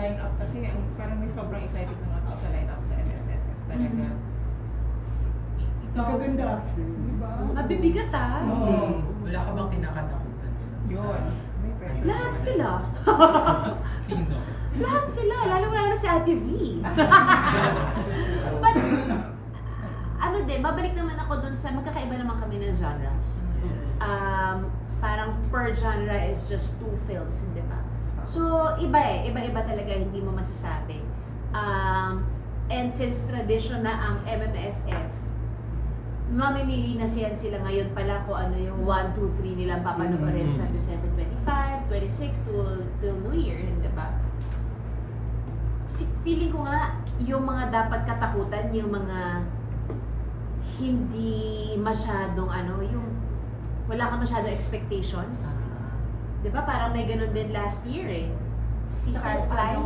line-up kasi, ang, parang may sobrang excited na mga tao sa line-up sa MMFF talaga. Ikaw, Magaganda actually. Diba? Mabibigat ah. Oo. Wala ka bang kinakatakutan? Yun. May pressure. Lahat sila. Sino? Lahat sila. Lalo lalo na si Ate V. But, ano din, babalik naman ako dun sa magkakaiba naman kami ng genres. Yes. Um, parang per genre is just two films, hindi ba? So, iba eh. Iba-iba talaga, hindi mo masasabi. Um, and since tradition na ang MMFF, mamimili na siyan sila ngayon pala kung ano yung 1, 2, 3 nilang papanoorin sa December 25, 26 to, to New Year, hindi ba? Si, feeling ko nga, yung mga dapat katakutan, yung mga hindi masyadong ano, yung wala ka masyadong expectations. Di ba? Parang may ganun din last year eh. Si Firefly.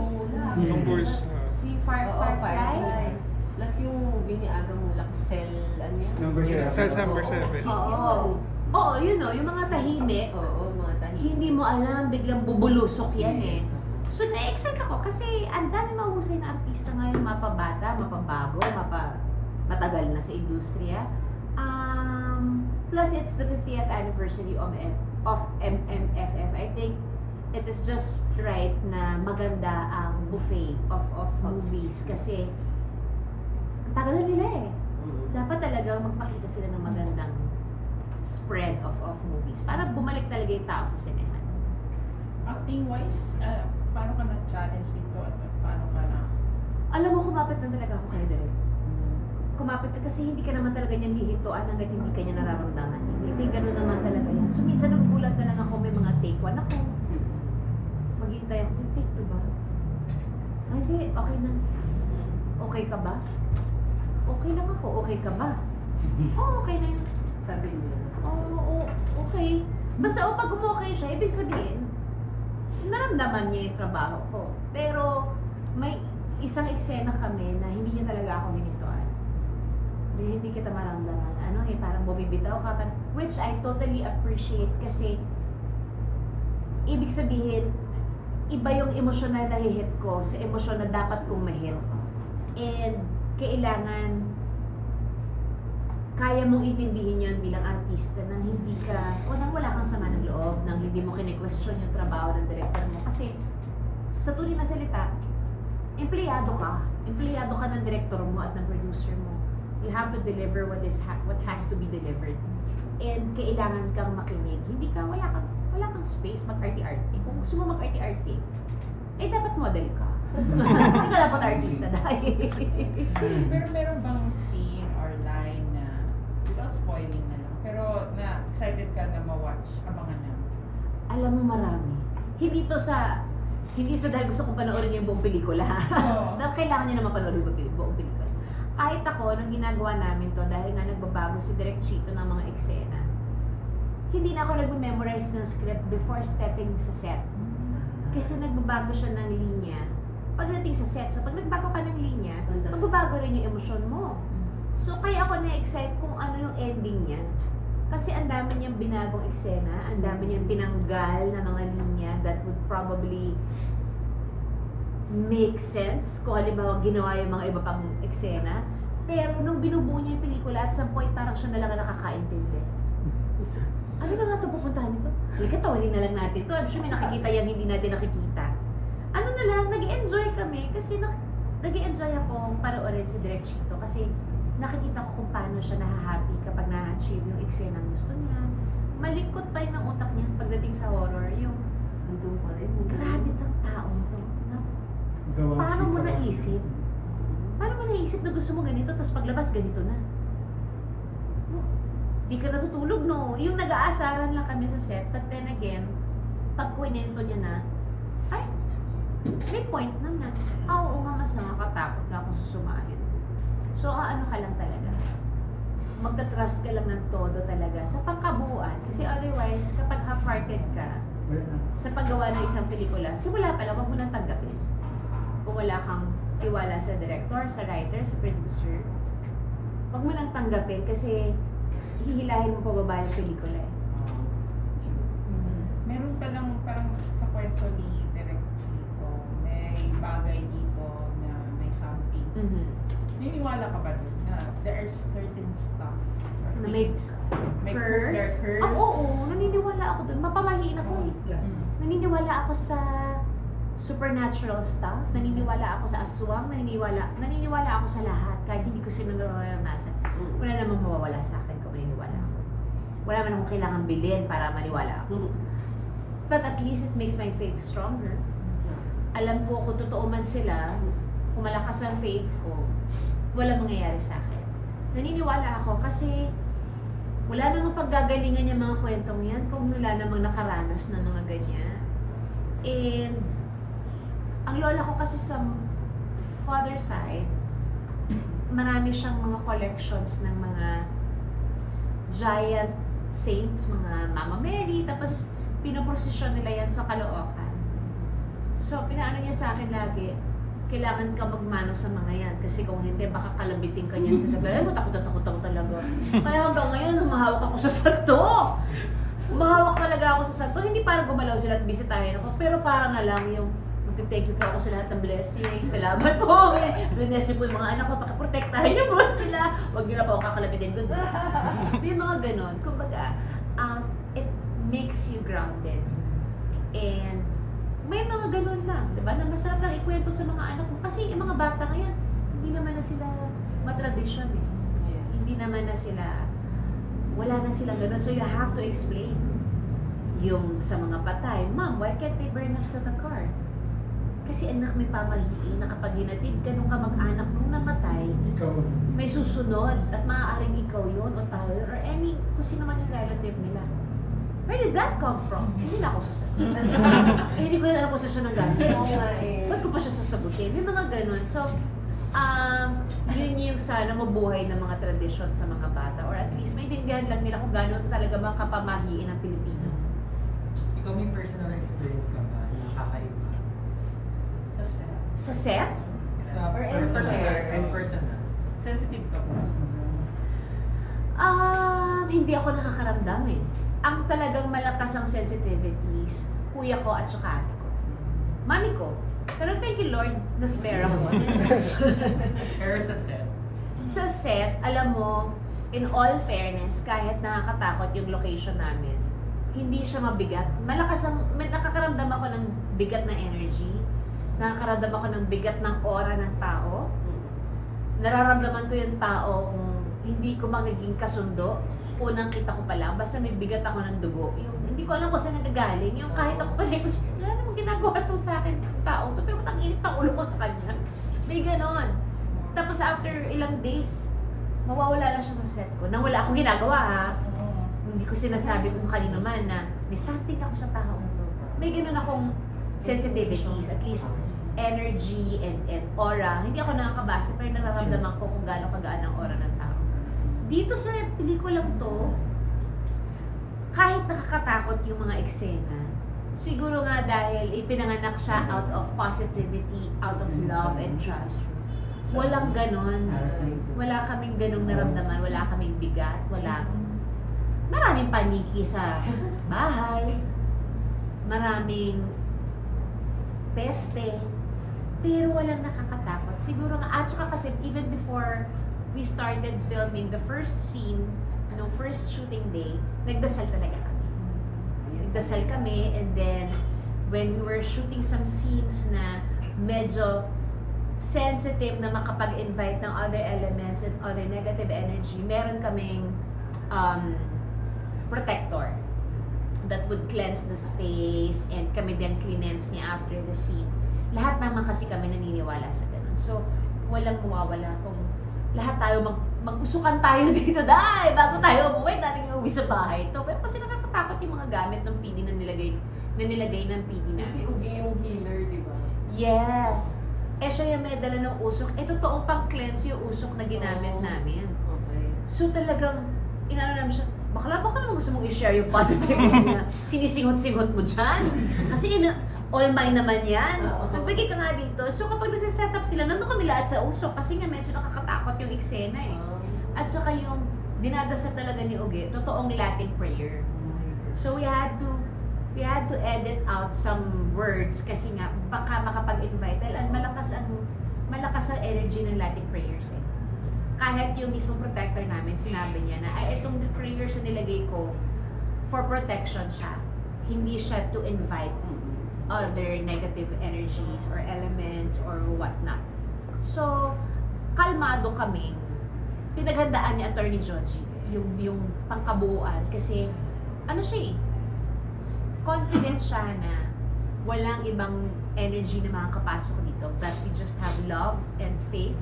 Numbers. ah, Si Far Oo, Firefly. Firefly. Plus yung movie ni Aga Mulak, Cell, ano yan? Number seven. sa number 7. Oo. Oo, yun o. Yung mga tahimik, Oo, mga tahi. hindi mo alam, biglang bubulusok yan eh. So, na-excite ako kasi ang dami mahusay na artista ngayon, mapabata, mapabago, mapa, matagal na sa industriya. Um, plus, it's the 50th anniversary of, M- of MMFF. I think it is just right na maganda ang buffet of, of movies kasi ang tagal na nila eh. Mm. Dapat talagang magpakita sila ng magandang spread of, of movies para bumalik talaga yung tao sa sinehan. Acting-wise, ah, paano ka na-challenge dito? At paano ka na? Alam mo, kumapit na talaga ako kay Direk. Kumapit ka kasi hindi ka naman talaga niyan hihituan hanggat hindi ka niya nararamdaman. May, ganun naman talaga yan. So minsan nagugulat na lang ako may mga take one ako. Maghihintay ako, may take two ba? Ay, hindi, okay na. Okay ka ba? Okay lang ako, okay ka ba? Oo, okay na yun. Sabi niya. Oo, oo, okay. Basta o pag umokay siya, ibig sabihin, naramdaman niya yung trabaho ko. Pero may isang eksena kami na hindi niya talaga ako hinintuan. Hindi, kita maramdaman. Ano eh, parang bumibitaw ka. Which I totally appreciate kasi ibig sabihin, iba yung emosyon na nahihit ko sa emosyon na dapat kong mahit. And kailangan kaya mong intindihin yun bilang artista nang hindi ka, o nang wala kang sama ng loob, nang hindi mo kine-question yung trabaho ng director mo. Kasi, sa tunay na salita, empleyado ka. Empleyado ka ng director mo at ng producer mo. You have to deliver what is ha- what has to be delivered. And kailangan kang makinig. Hindi ka, wala kang, wala kang space mag-arty-arty. Kung gusto mo mag-arty-arty, eh dapat model ka. Hindi ka dapat artista dahil. Pero meron bang scene or line na, without spoiling na lang, pero na excited ka na ma-watch, abangan na? Alam mo marami. Hindi to sa hindi sa dahil gusto kong panoorin yung buong pelikula. Na kailangan niya naman panoorin yung buong pelikula. Kahit ako, nung ginagawa namin to, dahil nga nagbabago si Direk Chito ng mga eksena, hindi na ako nagme-memorize ng script before stepping sa set. Kasi nagbabago siya ng linya pagdating sa set. So, pag nagbago ka ng linya, magbabago rin yung emosyon mo. So, kaya ako na-excite kung ano yung ending niya. Kasi ang dami niyang binagong eksena, ang dami niyang tinanggal na mga linya that would probably make sense kung halimbawa ginawa yung mga iba pang eksena. Pero nung binubuo niya yung pelikula, at some point parang siya na lang nakakaintindi. Ano na nga ito pupuntahan nito? Halika, tawarin na lang natin to. I'm sure may nakikita yung hindi natin nakikita. Ano na lang, nag enjoy kami kasi nag enjoy ako panoorin si Direk Chito kasi nakikita ko kung paano siya nahahappy kapag na-achieve yung eksena ang gusto niya. Malikot pa rin ang utak niya pagdating sa horror. Yung, grabe tang taong to. Gawang paano mo chika. naisip? Paano mo naisip na gusto mo ganito tapos paglabas ganito na? Di ka natutulog, no? Yung nag-aasaran lang kami sa set. But then again, pag kwento niya na, ay, may point naman. Ah, oo nga, mas nakakatakot nga kung susumahin. So, ano ka lang talaga. Magta-trust ka lang ng todo talaga sa pangkabuuan. Kasi otherwise, kapag half-hearted ka, Wala na. sa paggawa ng isang pelikula, simula pa lang, huwag mo nang tanggapin. Kung wala kang tiwala sa director, sa writer, sa producer, huwag mo nang tanggapin kasi hihilahin mo pababa yung pelikula eh. Meron pa lang parang sa kwento ni Direk Chico, may Mhm. Naniniwala ka ba dun na there's certain stuff Na may may curse? curse? Ah, oo, naniniwala ako dun. Mapamahiin ako eh. Mm. Naniniwala ako sa supernatural stuff. Naniniwala ako sa aswang. Naniniwala, naniniwala ako sa lahat. Kahit hindi ko sila naranasan. Wala namang mawawala sa akin kung maniniwala ako. Wala man akong kailangan bilhin para maniwala ako. But at least it makes my faith stronger. Alam ko kung totoo man sila, kung malakas ang faith ko, walang mangyayari sa akin. Naniniwala ako kasi wala namang paggagalingan yung mga kwentong yan kung wala namang nakaranas ng mga ganyan. And ang lola ko kasi sa father side, marami siyang mga collections ng mga giant saints, mga Mama Mary, tapos pinoprosesyon nila yan sa Caloocan. So, pinaano niya sa akin lagi, kailangan ka magmano sa mga yan. Kasi kung hindi, baka kalabitin ka niyan sa gabi. Ay, matakot na takot ako talaga. Kaya hanggang ngayon, humahawak ako sa santo. Humahawak talaga ako sa santo. Hindi para gumalaw sila at bisitahin ako. Pero para na lang yung magte-thank you po ako sa lahat ng blessing. Salamat po. Bless po yung mga anak ko. Pakiprotektahan niyo po sila. Huwag niyo na po ako kakalapitin. Good. May mga ganon. Kumbaga, um, it makes you grounded. And may mga ganun lang, di ba? Na masarap lang ikwento sa mga anak mo. Kasi yung mga bata ngayon, hindi naman na sila matradisyon eh. Hindi naman na sila, wala na silang ganun. So you have to explain. Yung sa mga patay, Ma'am, why can't they bring us to the car? Kasi anak may pamahiin na kapag hinatid ka nung kamag-anak nung namatay, Ikaw. may susunod at maaaring ikaw yun o tayo or any kung sino man yung relative nila. Where did that come from? Hindi na ako sasagot. eh, hindi ko na alam kung saan siya nanggaling. Oo nga eh. Ba't ko pa siya sasagutin? May mga ganun. So, um, yun yung sana mabuhay ng mga tradisyon sa mga bata or at least maintindihan lang nila kung gano'n talaga mga kapamahiin ng Pilipino. Ikaw may personal experience ka ba na kakaiba? Kasi, Sa set, Sa Or personal. anywhere. And personal. sensitive ka ba? um, hindi ako nakakaramdam eh. Ang talagang malakas ang sensitivities, kuya ko at saka ate ko. Mami ko. Pero thank you Lord, na-spare ako. Pero sa set, sa set, alam mo, in all fairness, kahit nakakatakot yung location namin, hindi siya mabigat. Malakas ang, may nakakaramdam ako ng bigat na energy. Nakakaramdam ako ng bigat ng aura ng tao. Nararamdaman ko yung tao kung hindi ko magiging kasundo. Unang kita ko pa lang, basta may bigat ako ng dugo. Yung, hindi ko alam kung saan nagagaling. Yung kahit ako kanina, wala namang ginagawa to sa akin ng tao to. Pero ang init ng ulo ko sa kanya. May ganon. Tapos after ilang days, mawawala na siya sa set ko. Nang wala akong ginagawa ha. Hindi ko sinasabi kung kanino man na may something ako sa tao to. May ganun akong sensitivities, at least energy and, and aura. Hindi ako nakakabasa pero nararamdaman ko kung gaano kagaan ang aura ng tao. Dito sa pelikulang to, kahit nakakatakot yung mga eksena, siguro nga dahil ipinanganak siya out of positivity, out of love and trust. Walang ganon. Wala kaming ganong naramdaman, wala kaming bigat, wala. Maraming paniki sa bahay, maraming peste, pero walang nakakatakot. Siguro nga, at saka kasi even before we started filming the first scene, no first shooting day, nagdasal talaga kami. Nagdasal kami and then when we were shooting some scenes na medyo sensitive na makapag-invite ng other elements and other negative energy, meron kaming um, protector that would cleanse the space and kami din cleanse niya after the scene. Lahat naman kasi kami naniniwala sa ganun. So, walang mawawala kung lahat tayo mag mag-usukan tayo dito dahil bago tayo umuwi natin uwi sa bahay to pero kasi nakakatakot yung mga gamit ng PD na nilagay na nilagay ng PD namin Kasi set. yung healer, di ba? Yes. Eh siya yung may dala ng usok. Eh totoong pang cleanse yung usok na ginamit Oo. namin. Okay. So talagang, inano namin siya, bakla baka naman gusto mong i-share yung positivity na sinisingot-singot mo dyan. Kasi ina, all mine naman yan. Oo. Magbigay ka nga dito. So kapag nagsiset up sila, nandun kami lahat sa usok kasi nga medyo nakakatakot yung eksena eh. Um, At saka yung dinadasal talaga ni Uge, totoong Latin prayer. So we had to we had to edit out some words kasi nga baka makapag-invite dahil ang malakas ang malakas ang energy ng Latin prayers eh. Kahit yung mismo protector namin, sinabi niya na, ay, itong prayers na nilagay ko, for protection siya. Hindi siya to invite other negative energies or elements or whatnot. So, kalmado kami. Pinaghandaan ni Attorney Joji yung, yung pangkabuuan kasi ano siya eh, confident siya na walang ibang energy na makakapasok dito but we just have love and faith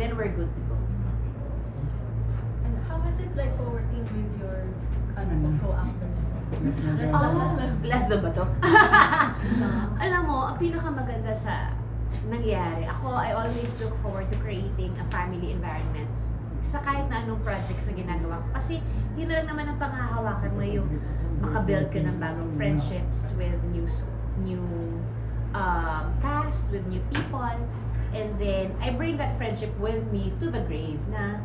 then we're good to go. And how was it like working with your ano, co-actors? Last Oh, last na ba to? Alam mo, ang pinakamaganda sa nangyari, ako, I always look forward to creating a family environment sa kahit na anong projects na ginagawa ko. Kasi yun na lang naman ang panghahawakan mo yung makabuild ka ng bagong friendships with new new um, cast, with new people. And then, I bring that friendship with me to the grave na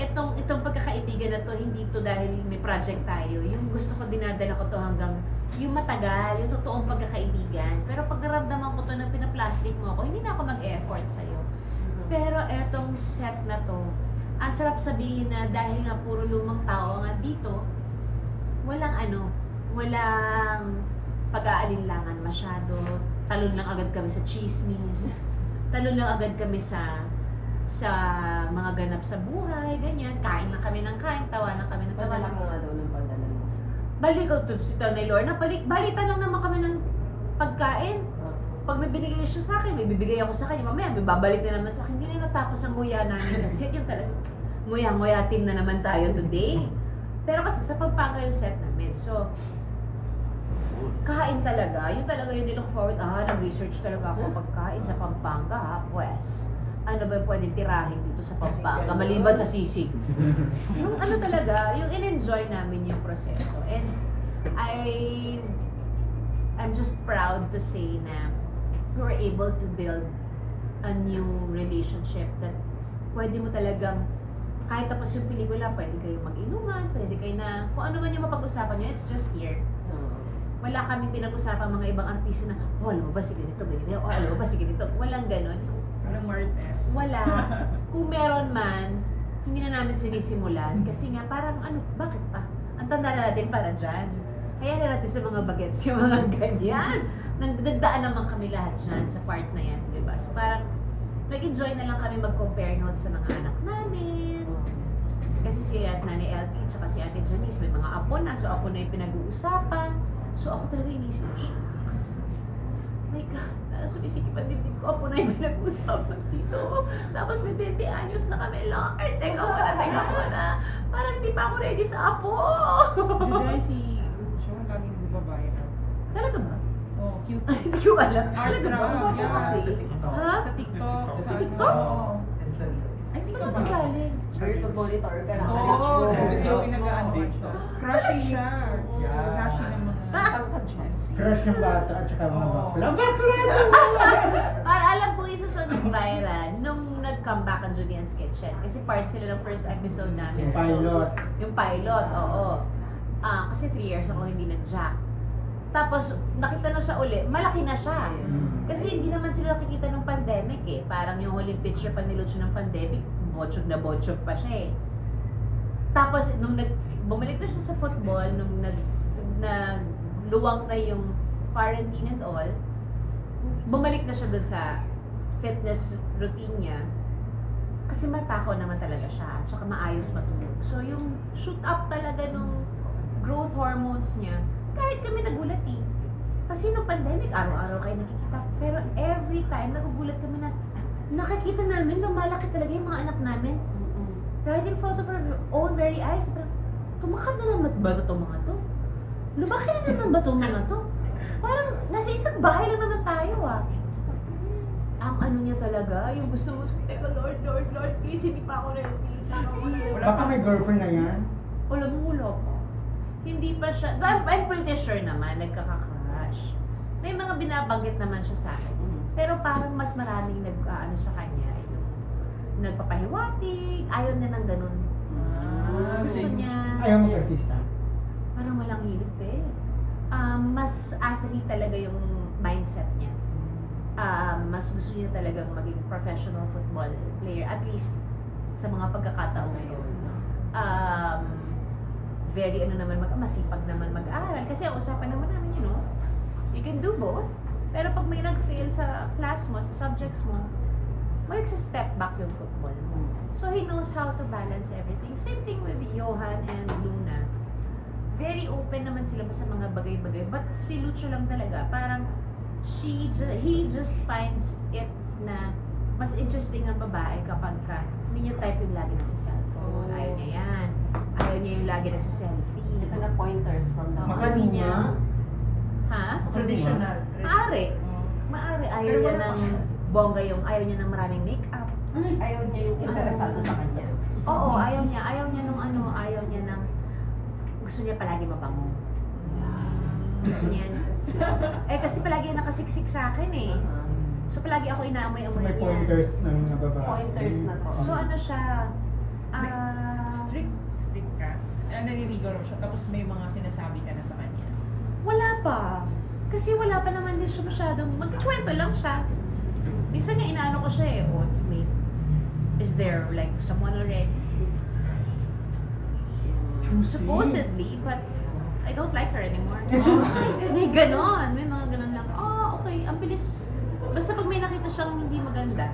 itong itong pagkakaibigan na to hindi to dahil may project tayo. Yung gusto ko dinadala ko to hanggang yung matagal yung totoong pagkakaibigan. Pero pag naramdaman ko to na pinaplastic mo ako hindi na ako mag-effort sa'yo. Pero etong set na to ang sarap sabihin na dahil nga puro lumang tao nga dito walang ano walang pag-aalinlangan masyado. Talon lang agad kami sa chismis. Talon lang agad kami sa sa mga ganap sa buhay, ganyan. Kain lang kami ng kain, tawa lang kami ng tawa. Padala ko nga daw ng padala mo. Balik ko to si Tony Lorna, balik, balitan lang naman kami ng pagkain. Pag may binigay siya sa akin, may bibigay ako sa kanya. Mamaya, may babalik na naman sa akin. Hindi na natapos ang nguya namin sa set. Yung talaga, nguya-nguya team na naman tayo today. Pero kasi sa Pampanga yung set namin. So, kain talaga. Yung talaga yung nilook forward. Ah, nag-research talaga ako pagkain sa Pampanga, ha? Pues, ano ba yung pwedeng tirahin dito sa Pampanga? Maliban sa sisig. yung ano talaga, yung in-enjoy namin yung proseso. And I, I'm just proud to say na we were able to build a new relationship that pwede mo talagang kahit tapos yung pelikula, pwede kayo mag-inuman, pwede kayo na, kung ano man yung mapag-usapan nyo, it's just here. Wala kaming pinag-usapan mga ibang artista na, oh, alam mo ba si ganito, ganito, oh, alam mo ba si ganito. Walang ganon. Walang Martes. wala. Kung meron man, hindi na namin sinisimulan. Kasi nga, parang ano, bakit pa? Ang tanda na natin para dyan. Kaya na natin sa mga bagets yung mga ganyan. Nag- Nagdaan naman kami lahat dyan sa part na yan, di ba? So parang, nag-enjoy na lang kami mag-compare notes sa mga anak namin. Kasi si at Nani LT tsaka si Ate Janice may mga apo na, so apo na yung pinag-uusapan. So ako talaga inisip shucks. My God, sumisikip ang dibdib ko. Apo na yung pinag-uusapan dito. Tapos may 20 anyos na kami. Lord, teka muna, teka muna. Parang hindi pa ako ready sa apo. Juday si Lucho, laging bumabayra. Talaga ba? Oh, cute. Ay, Hindi ko alam. Talaga ba? Ako yeah. kasi. Sa TikTok. Ha? Sa TikTok. Sa TikTok? Oo. And sa Reels. Ay, saan ba? galing? Where to monitor ka na. Oo, Oh, inagaan ko siya. Crushy siya. Yeah. Crushy Chancy. Crush yung bata at saka mga bakla. Bakla! Para alam ko isa siya ng viral nung nag-come back ang Julian Sketchet. Kasi part sila ng first episode namin. Yung pilot. Yung pilot, oo. Ah, kasi three years ako hindi nag-jack. Tapos, nakita na siya uli, malaki na siya. Kasi hindi naman sila nakikita ng pandemic eh. Parang yung huling picture pa ni Lucho ng pandemic, bochog na bochog pa siya eh. Tapos, nung nag, bumalik na siya sa football, nung nag, nag luwang na yung quarantine and all, bumalik na siya dun sa fitness routine niya. Kasi matakaw naman talaga siya at saka maayos matulog. So yung shoot up talaga nung growth hormones niya, kahit kami nagulat eh. Kasi nung pandemic, araw-araw kayo nakikita. Pero every time, nagugulat kami na nakikita namin, lumalaki talaga yung mga anak namin. Right in front of our own very eyes. Tumakat na naman ba itong mga to? Lumaki na naman ba itong mga to? Parang nasa isang bahay lang naman tayo ah. Ang ano niya talaga, yung gusto mo, teka Lord, Lord, Lord, please, hindi pa ako. Wala Baka may girlfriend na yan. Wala mo, wala pa. Hindi pa siya, I'm, I'm pretty sure naman, nagkaka-crush. May mga binabanggit naman siya sa akin. Pero parang mas maraming nag, ah, ano sa kanya, yung nagpapahiwatig, ayaw na ng ganun. Ah, Gusto niya, Ayaw mag-artista. Parang walang hilig eh. Um, mas athlete talaga yung mindset niya. Um, mas gusto niya talagang maging professional football player, at least sa mga pagkakataon to. Um, very ano naman, mag masipag naman mag-aral. Kasi ang usapan naman namin, you know, you can do both. Pero pag may nag-fail sa class mo, sa subjects mo, mag-step back yung football mo. So he knows how to balance everything. Same thing with Johan and Luna. Very open naman sila sa mga bagay-bagay. But si Lucho lang talaga, parang she ju- he just finds it na mas interesting ang babae kapag ka hindi niya type yung lagi nasa cellphone. Oh. Ayaw niya yan. Ayaw niya yung lagi nasa selfie. Ito na pointers from the. Hindi niya. Makaluma. Ha? Traditional. Maaari. Oh. Maaari. Ayaw Pero niya ng bongga yung, ayaw niya ng maraming makeup. Ay, Ayaw niya yung interesado sa kanya. Oo, ayaw niya. Ayaw niya nung ano, ayaw niya gusto niya palagi mabango. Gusto niya. eh kasi palagi nakasiksik sa akin eh. So palagi ako inaamoy-amoy so may niya. pointers na yung nababae. Pointers na to. So ano siya, ah, Strict. Strict ka. And naniligaw raw siya. Tapos may mga sinasabi ka na sa kanya. wala pa. Kasi wala pa naman din siya masyadong, magkikwento lang siya. Minsan nga inaano ko siya eh, oh, may, is there like someone already? Supposedly, but I don't like her anymore. may ganon, may mga ganon lang. Ah, okay, ang bilis. Basta pag may nakita siyang hindi maganda,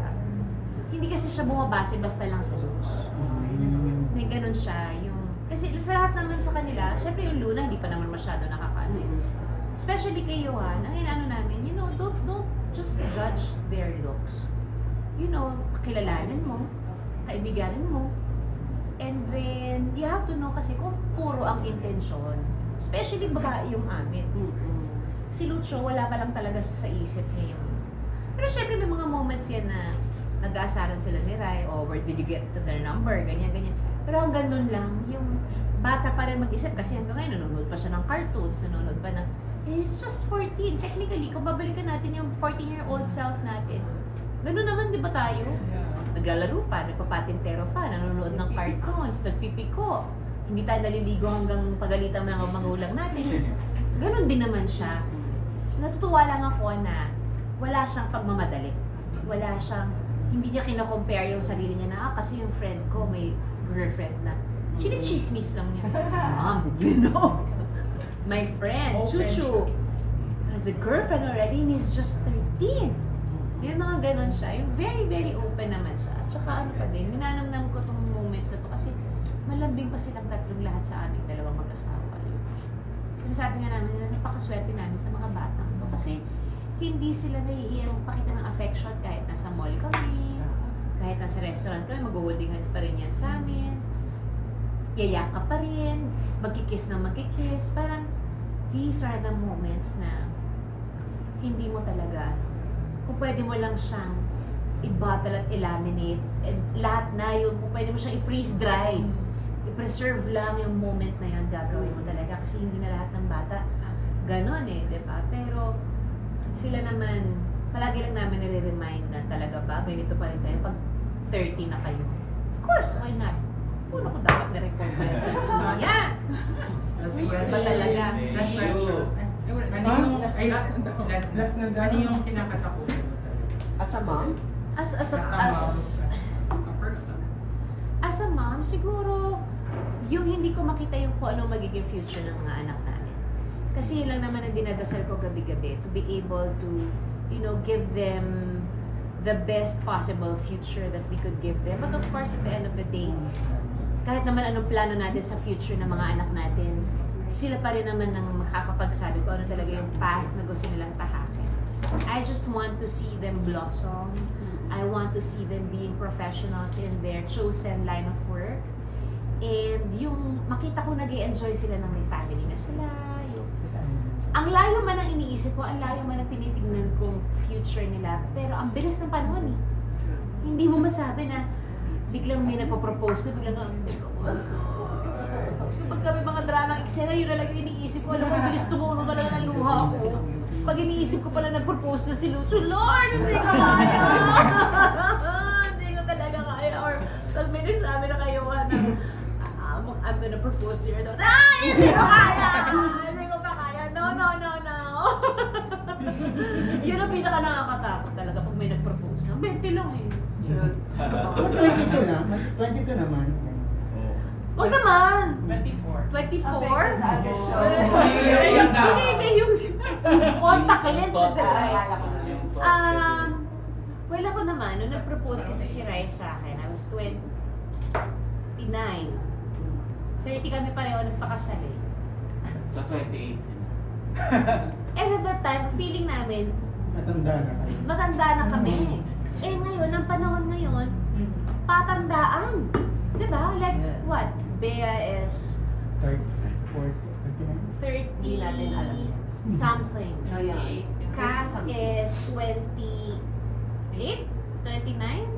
hindi kasi siya bumabase basta lang sa looks. May ganon siya, yung... Kasi sa lahat naman sa kanila, syempre yung Luna, hindi pa naman masyado nakakaano eh. Especially kay Johan, ang inaano namin, you know, don't, don't just judge their looks. You know, kilalanin mo, kaibiganin mo, And then, you have to know kasi kung puro ang intensyon. Especially babae yung amin. Si Lucho, wala pa lang talaga sa, sa isip niya yung... Pero syempre may mga moments yan na nag-aasaran sila ni Rai, oh, where did you get to their number, ganyan, ganyan. Pero hanggang doon lang, yung bata pa rin mag-isip kasi hanggang ngayon nanonood pa siya ng cartoons, nanonood pa ng... He's just 14. Technically, kung babalikan natin yung 14-year-old self natin, ganun naman di ba tayo? Naglalaro pa, nagpapatintero pa, nanonood ng cartoons, nagpipiko. Hindi tayo naliligo hanggang pagalitan ng mga magulang natin. Ganon din naman siya. Natutuwa lang ako na wala siyang pagmamadali. Wala siyang, hindi niya kinocompare yung sarili niya na, ah, kasi yung friend ko may girlfriend na. Chinichismis lang niya. Mom, did you know? My friend. Chuchu, has a girlfriend already and he's just 13. Yung mga ganon siya, yung very, very open naman siya. At saka ano pa din, minanamnam ko tong moments na to kasi malambing pa silang tatlong lahat sa aming dalawang mag-asawa. Sinasabi nga namin na napakaswerte namin sa mga bata to kasi hindi sila nahihiyang pakita ng affection kahit nasa mall kami, kahit nasa restaurant kami, mag-holding hands pa rin yan sa amin. Yayaka pa rin, magkikiss na magkikiss. Parang, these are the moments na hindi mo talaga, kung pwede mo lang siyang i-bottle at i-laminate, and lahat na yung, kung pwede mo siyang i-freeze dry, i-preserve lang yung moment na yun, gagawin mo talaga. Kasi hindi na lahat ng bata ganon eh, di ba? Pero, sila naman, palagi lang namin nire-remind na talaga ba, ganito pa rin kayo pag 30 na kayo. Of course, why not? Puno ko dapat na-record yan sa so, yan! Last question. talaga. Last question. Eh, wala. Ano yung, last- ay, last na daw. last na. Last na daw. Ano yung kinakatakutan mo talaga? As a mom? As, as, As a, a as, mom, as a person. as a mom, siguro, yung hindi ko makita yung kung ano magiging future ng mga anak namin. Kasi yun lang naman ang dinadasal ko gabi-gabi to be able to, you know, give them the best possible future that we could give them. But of course, at the end of the day, kahit naman anong plano natin sa future ng mga anak natin, sila pa rin naman ang makakapagsabi kung ano talaga yung path na gusto nilang tahakin. I just want to see them blossom. I want to see them being professionals in their chosen line of work. And yung makita ko nag enjoy sila ng may family na sila. Yung, ang layo man ang iniisip ko, ang layo man ang tinitingnan kong future nila. Pero ang bilis ng panahon eh. Hindi mo masabi na biglang may nagpo-propose, biglang ang Kapag kami mga drama eksena, yun na lang yung iniisip ko. Alam mo, bilis tumuno talaga ng luha ko. Pag iniisip ko pala nag-propose na si Lucho, Lord, hindi ko kaya! hindi ko talaga kaya. Or pag may nagsabi na kayo na, "Ah, I'm, I'm gonna propose to your daughter. Ay, hindi ko kaya! Hindi ko pa kaya. No, no, no, no. yun ang pinaka nakakatakot talaga pag may nag 20 lang eh. Oh, 22 na. 22 naman. Huwag naman! 24. 24? Affected na agad siya. Hindi, hindi yung contact lens na dry. Um, well, ako naman, nung nag-propose kasi si Rai sa akin, I was 29. 30 kami pareho nagpakasal eh. Sa 28 sila. And at that time, feeling namin, Matanda na kayo. matanda na kami. Eh ngayon, ang panahon ngayon, patandaan. Di ba? Like, Yes. what? Bea is 30, 40, 39. 30 Di natin alam. something. No, yeah. Cass is 28, 29.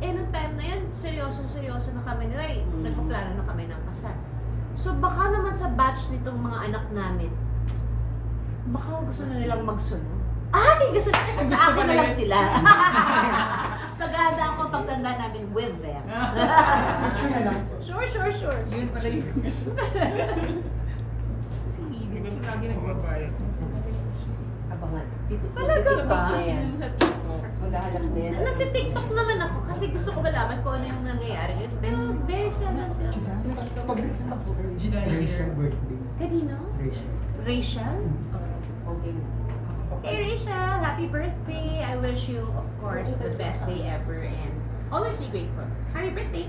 Eh, nung time na yun, seryoso-seryoso na kami ni Ray. Mm. Nagpaplano na kami ng kasal. So, baka naman sa batch nitong mga anak namin, baka gusto na nilang magsunod. Ay, gusto, Gusto sa akin pa na na lang yun. sila. Pag-aanda ako pagtanda namin with them. Picture na lang. Sure, sure, sure. Yun pala yun. si Bibi ko lagi nagbabayad. Abangan. Talaga ba? TikTok. Maghahanap din. Nagtitiktok naman ako kasi gusto ko malaman kung ano yung nangyayari. yun. Pero very seldom sila. Gina is Rachel birthday. Kanino? Rachel. Rachel? Okay. Hey Rachel, happy birthday! I wish you, of course, the best day ever and always be grateful. Happy birthday!